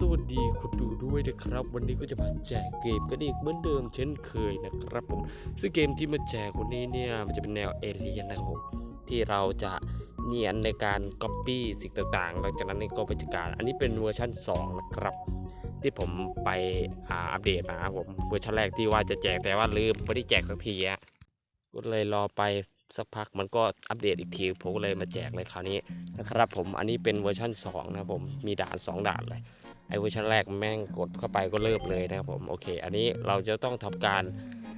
สวัสดีคุณดูด้วยนะครับ วันนี้ก็จะมาแจกเกมกันอีกเหมือนเดิมเช่นเคยนะครับผมซึ่งเกมที่มาแจกวันนี้เนี่ยมันจะเป็นแนวเอเลียนนะครับผมที่เราจะเนียนในการก๊อปปี้สิ่งต่างๆหลังจากนั้นก็ไปจัดการอันนี้เป็นเวอร์ชัน2 นะครับ ที่ผมไปอ,อัปเดตมาครับผมเวอร์ชันแรกที่ว่าจะแจกแต่ว่าลืมไม่ได้แจกสักทีอะก็เลยรอไปสักพักมันก็อัปเดตอีกทีผมก็เลยมาแจกเลยคราวนี้นะครับผมอันนี้เป็นเวอร์ชัน2 นะผมมีด่าน 2 ด่านเลย ไอเวอร์ชันแรกแม่งกดเข้าไปก็เริ่มเลยนะครับผมโอเค อันนี้เราจะต้องทำการ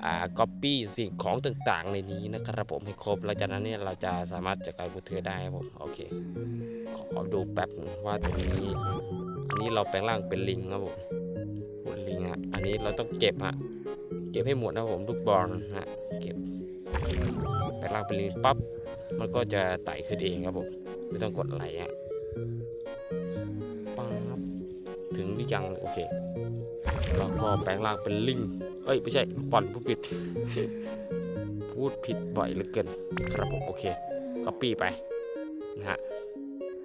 อ่า copy สิ่งของต่างๆ ในนี้นะครับผมให้ครบหลังจากนั้นเนี่ยเราจะสามารถจัดการบูเทอร์ได้ครับผมโอเค ขอดูแป๊บว่าตรงนี้อันนี้เราแปลงร่างเป็นลิงครับผมหุ่นลิงฮะอันนี้เราต้องเก็บฮะเก็บให้หมดนะครับผมลูกบอลฮะเก็บแปลงร่างเป็นลิงปั๊บมันก็จะไต่ขึ้นเองครับผมไม่ต้องกดอะไรอะปั๊บ ถึงหรือยังโอเคแล้วก็แปลงร่างเป็นลิงเอ้ยไม่ใช่ปอนผู้ผิด พูดผิดบ่อยเหลือเกินครับผมโอเคก็ปี้ไปนะฮะ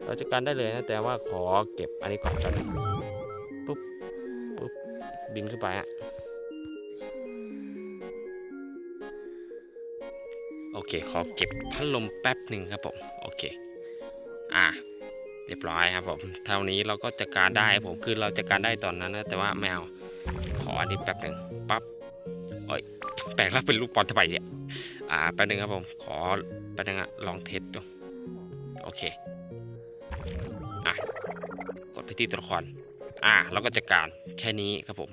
เราจะการได้เลยนะแต่ว่าขอเก็บอันนี้ก่อนตอนปุ๊บปุ๊บบินขึ้นไปอะโอเค ขอเก็บพัดลมแป๊บหนึ่งครับผม โอเค อะ เรียบร้อยครับผมเท่านี้เราก็จัดการได้ผมคือเราจัดการได้ตอนนั้นนะแต่ว่าแมวขออันนี้แป๊บหนึ่งปั๊บโอ้ยแปลกแล้วเป็นลูกปอนทำไมเนี่ยอ่าแป๊บหนึ่งครับผมขอแป๊บหนึงอะลองเทสดูโอเคอะกดไปที่ตัวละครอะเราก็จัดการแค่นี้ครับผม